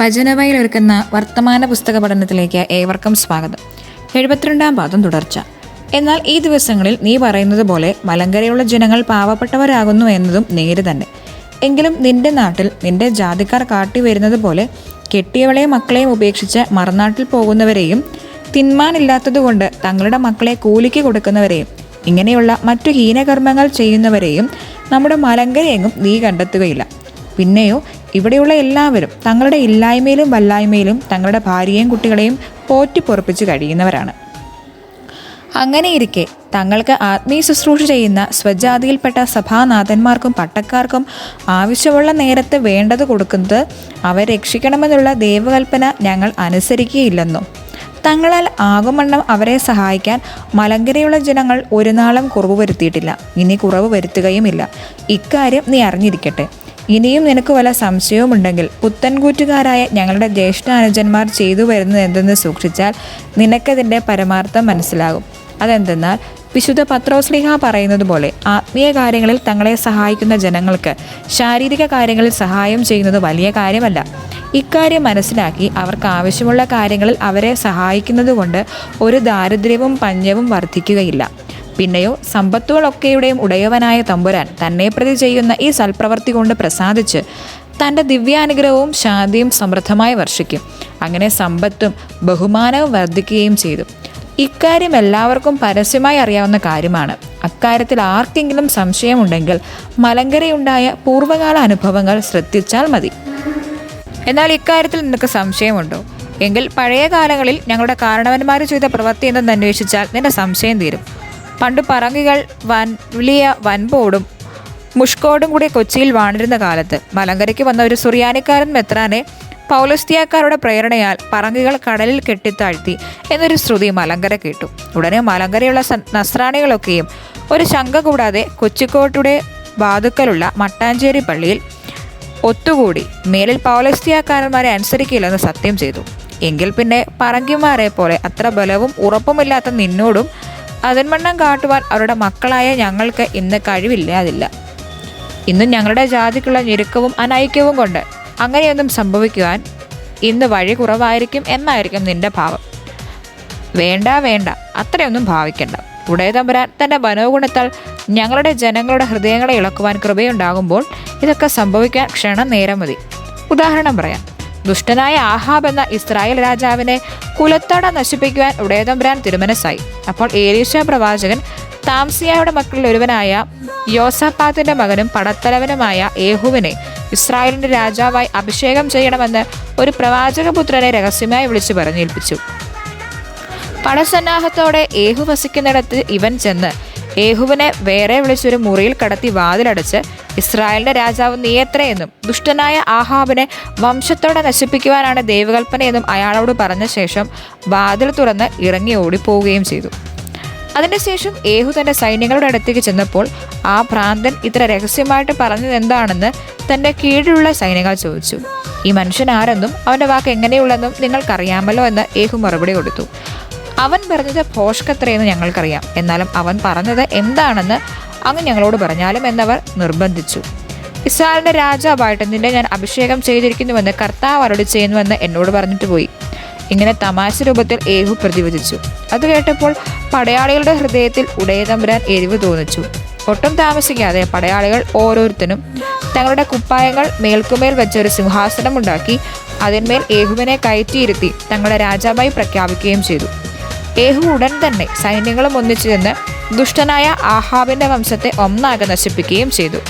വചനവയിൽ ഒരുക്കുന്ന വർത്തമാന പുസ്തക പഠനത്തിലേക്ക് ഏവർക്കും സ്വാഗതം. എഴുപത്തിരണ്ടാം പാദം തുടർച്ച. എന്നാൽ ഈ ദിവസങ്ങളിൽ നീ പറയുന്നത് പോലെ മലങ്കരയുള്ള ജനങ്ങൾ പാവപ്പെട്ടവരാകുന്നു എന്നതും നേര് തന്നെ. എങ്കിലും നിന്റെ നാട്ടിൽ നിന്റെ ജാതിക്കാർ കാട്ടിവരുന്നത് പോലെ കെട്ടിയവളെയും മക്കളെയും ഉപേക്ഷിച്ച് മറുനാട്ടിൽ പോകുന്നവരെയും തിന്മാനില്ലാത്തതുകൊണ്ട് തങ്ങളുടെ മക്കളെ കൂലിക്ക് കൊടുക്കുന്നവരെയും ഇങ്ങനെയുള്ള മറ്റു ഹീനകർമ്മങ്ങൾ ചെയ്യുന്നവരെയും നമ്മുടെ മലങ്കരയെങ്ങും നീ കണ്ടെത്തുകയില്ല. പിന്നെയോ ഇവിടെയുള്ള എല്ലാവരും തങ്ങളുടെ ഇല്ലായ്മയിലും വല്ലായ്മയിലും തങ്ങളുടെ ഭാര്യയും കുട്ടികളെയും പോറ്റിപ്പൊറപ്പിച്ച് കഴിയുന്നവരാണ്. അങ്ങനെയിരിക്കെ തങ്ങൾക്ക് ആത്മീയ ശുശ്രൂഷ ചെയ്യുന്ന സ്വജാതിയിൽപ്പെട്ട സഭാനാഥന്മാർക്കും പട്ടക്കാർക്കും ആവശ്യമുള്ള നേരത്ത് വേണ്ടത് കൊടുക്കുന്നത് അവരെ രക്ഷിക്കണമെന്നുള്ള ദൈവകൽപ്പന ഞങ്ങൾ അനുസരിക്കുകയില്ലെന്നും തങ്ങളാൽ ആകുമണ്ണം അവരെ സഹായിക്കാൻ മലങ്കരയുള്ള ജനങ്ങൾ ഒരു നാളും കുറവ് വരുത്തിയിട്ടില്ല. ഇനി കുറവ് വരുത്തുകയുമില്ല. ഇക്കാര്യം നീ അറിഞ്ഞിരിക്കട്ടെ. ഇനിയും നിനക്ക് വല്ല സംശയവുമുണ്ടെങ്കിൽ പുത്തൻകൂറ്റുകാരായ ഞങ്ങളുടെ ജ്യേഷ്ഠ അനുജന്മാർ ചെയ്തു വരുന്നത് എന്തെന്ന് സൂക്ഷിച്ചാൽ നിനക്കതിന്റെ പരമാർത്ഥം മനസ്സിലാകും. അതെന്തെന്നാൽ വിശുദ്ധ പത്രോസ്ലിഹ പറയുന്നത് പോലെ ആത്മീയ കാര്യങ്ങളിൽ തങ്ങളെ സഹായിക്കുന്ന ജനങ്ങൾക്ക് ശാരീരിക കാര്യങ്ങളിൽ സഹായം ചെയ്യുന്നത് വലിയ കാര്യമല്ല. ഇക്കാര്യം മനസ്സിലാക്കി അവർക്ക് ആവശ്യമുള്ള കാര്യങ്ങളിൽ അവരെ സഹായിക്കുന്നതുകൊണ്ട് ഒരു ദാരിദ്ര്യവും പഞ്ഞവും വർദ്ധിക്കുകയില്ല. പിന്നെയോ സമ്പത്തുകളൊക്കെയുടെയും ഉടയവനായ തമ്പുരാൻ തന്നെ പ്രതി ചെയ്യുന്ന ഈ സൽപ്രവൃത്തി കൊണ്ട് പ്രസാദിച്ച് തന്റെ ദിവ്യാനുഗ്രഹവും ശാന്തിയും സമൃദ്ധമായി വർഷിക്കും. അങ്ങനെ സമ്പത്തും ബഹുമാനവും വർദ്ധിക്കുകയും ചെയ്തു. ഇക്കാര്യം എല്ലാവർക്കും പരസ്യമായി അറിയാവുന്ന കാര്യമാണ്. അക്കാര്യത്തിൽ ആർക്കെങ്കിലും സംശയമുണ്ടെങ്കിൽ മലങ്കരയുണ്ടായ പൂർവകാല അനുഭവങ്ങൾ ശ്രദ്ധിച്ചാൽ മതി. എന്നാൽ ഇക്കാര്യത്തിൽ നിനക്ക് സംശയമുണ്ടോ? എങ്കിൽ പഴയ കാലങ്ങളിൽ ഞങ്ങളുടെ കാരണവന്മാർ ചെയ്ത പ്രവൃത്തി എന്തെന്ന് അന്വേഷിച്ചാൽ നിന്റെ സംശയം തീരും. പണ്ട് പറങ്കികൾ വൻ വലിയ വൻപോടും. മുഷ്കോടും കൂടി കൊച്ചിയിൽ വാണിരുന്ന കാലത്ത് മലങ്കരയ്ക്ക് വന്ന ഒരു സുറിയാനിക്കാരൻ മെത്രാനെ പൗലസ്തിയാക്കാരുടെ പ്രേരണയാൽ പറങ്കികൾ കടലിൽ കെട്ടിത്താഴ്ത്തി എന്നൊരു ശ്രുതി മലങ്കര കേട്ടു. ഉടനെ മലങ്കരയുള്ള നസ്രാണികളൊക്കെയും ഒരു ശങ്ക കൂടാതെ കൊച്ചിക്കോട്ടുടെ വാതുക്കലുള്ള മട്ടാഞ്ചേരി പള്ളിയിൽ ഒത്തുകൂടി മേലിൽ പൗലസ്തിയാക്കാരന്മാരെ അനുസരിക്കില്ലെന്ന് സത്യം ചെയ്തു. എങ്കിൽ പിന്നെ പറങ്കിമാരെ പോലെ അത്ര ബലവും ഉറപ്പുമില്ലാത്ത നിന്നോടും അതിൻവണ്ണം കാട്ടുവാൻ അവരുടെ മക്കളായ ഞങ്ങൾക്ക് ഇന്ന് കഴിവില്ലാതില്ല. ഇന്നും ഞങ്ങളുടെ ജാതിക്കുള്ള ഞെരുക്കവും അനൈക്യവും കൊണ്ട് അങ്ങനെയൊന്നും സംഭവിക്കുവാൻ ഇന്ന് വഴി കുറവായിരിക്കും എന്നായിരിക്കും നിന്റെ ഭാവം. വേണ്ട വേണ്ട അത്രയൊന്നും ഭാവിക്കണ്ട. ഉടയ തമ്പുരാൻ തന്റെ മനോഗുണത്താൽ ഞങ്ങളുടെ ജനങ്ങളുടെ ഹൃദയങ്ങളെ ഇളക്കുവാൻ കൃപയുണ്ടാകുമ്പോൾ ഇതൊക്കെ സംഭവിക്കാൻ ക്ഷണം നേരം മതി. ഉദാഹരണം പറയാം. ദുഷ്ടനായ ആഹാബ് എന്ന ഇസ്രായേൽ രാജാവിനെ കുലത്തട നശിപ്പിക്കുവാൻ ഉടയതമ്പുരാൻ തിരുമനസ്സായി. അപ്പോൾ ഏലീശ പ്രവാചകൻ താംസിയായുടെ മക്കളിൽ ഒരുവനായ യോസഫാത്തിന്റെ മകനും പടത്തലവനുമായ ഏഹുവിനെ ഇസ്രായേലിന്റെ രാജാവായി അഭിഷേകം ചെയ്യണമെന്ന് ഒരു പ്രവാചകപുത്രനെ രഹസ്യമായി വിളിച്ചു പറഞ്ഞേൽപ്പിച്ചു. പടസന്നാഹത്തോടെ ഏഹു വസിക്കുന്നിടത്ത് ഇവൻ ചെന്ന് ഏഹുവിനെ വേറെ വിളിച്ചൊരു മുറിയിൽ കടത്തി വാതിലടച്ച് ഇസ്രായേലിന്റെ രാജാവ് നീയത്രയെന്നും ദുഷ്ടനായ ആഹാബിനെ വംശത്തോടെ നശിപ്പിക്കുവാനാണ് ദൈവകൽപ്പനയെന്നും അയാളോട് പറഞ്ഞ ശേഷം വാതിൽ തുറന്ന് ഇറങ്ങി ഓടിപ്പോവുകയും ചെയ്തു. അതിനുശേഷം യേഹു തന്റെ സൈന്യങ്ങളുടെ അടുത്തേക്ക് ചെന്നപ്പോൾ ആ ഭ്രാന്തൻ ഇത്ര രഹസ്യമായിട്ട് പറഞ്ഞത് എന്താണെന്ന് തന്റെ കീഴിലുള്ള സൈന്യങ്ങൾ ചോദിച്ചു. ഈ മനുഷ്യൻ ആരെന്നും അവന്റെ വാക്ക് എങ്ങനെയുള്ളെന്നും നിങ്ങൾക്കറിയാമല്ലോ എന്ന് യേഹു മറുപടി കൊടുത്തു. അവൻ പറഞ്ഞത് ഭോഷ്കത്രയെന്ന് ഞങ്ങൾക്കറിയാം. എന്നാലും അവൻ പറഞ്ഞത് എന്താണെന്ന് അങ്ങ് ഞങ്ങളോട് പറഞ്ഞാലും എന്നവർ നിർബന്ധിച്ചു. ഇസ്രായേലിന്റെ രാജാവായിട്ട് നിന്നെ ഞാൻ അഭിഷേകം ചെയ്തിരിക്കുന്നുവെന്ന് കർത്താവ് അരുളി ചെയ്യുന്നുവെന്ന് എന്നോട് പറഞ്ഞിട്ട് പോയി. ഇങ്ങനെ തമാശ രൂപത്തിൽ ഏഹു പ്രതിവചിച്ചു. അത് കേട്ടപ്പോൾ പടയാളികളുടെ ഹൃദയത്തിൽ ഉടയതമ്പുരാൻ എരിവ് തോന്നിച്ചു. ഒട്ടും താമസിക്കാതെ പടയാളികൾ ഓരോരുത്തരും തങ്ങളുടെ കുപ്പായങ്ങൾ മേൽക്കുമേൽ വെച്ച ഒരു സിംഹാസനം ഉണ്ടാക്കി അതിന്മേൽ ഏഹുവിനെ കയറ്റിയിരുത്തി തങ്ങളുടെ രാജാവായി പ്രഖ്യാപിക്കുകയും ചെയ്തു. ഏഹു ഉടൻ തന്നെ സൈന്യങ്ങളും ഒന്നിച്ചു ചെന്ന് ദുഷ്ടനായ ആഹാബിന്റെ വംശത്തെ ഒന്നാകെ നശിപ്പിക്കുകയും ചെയ്തു.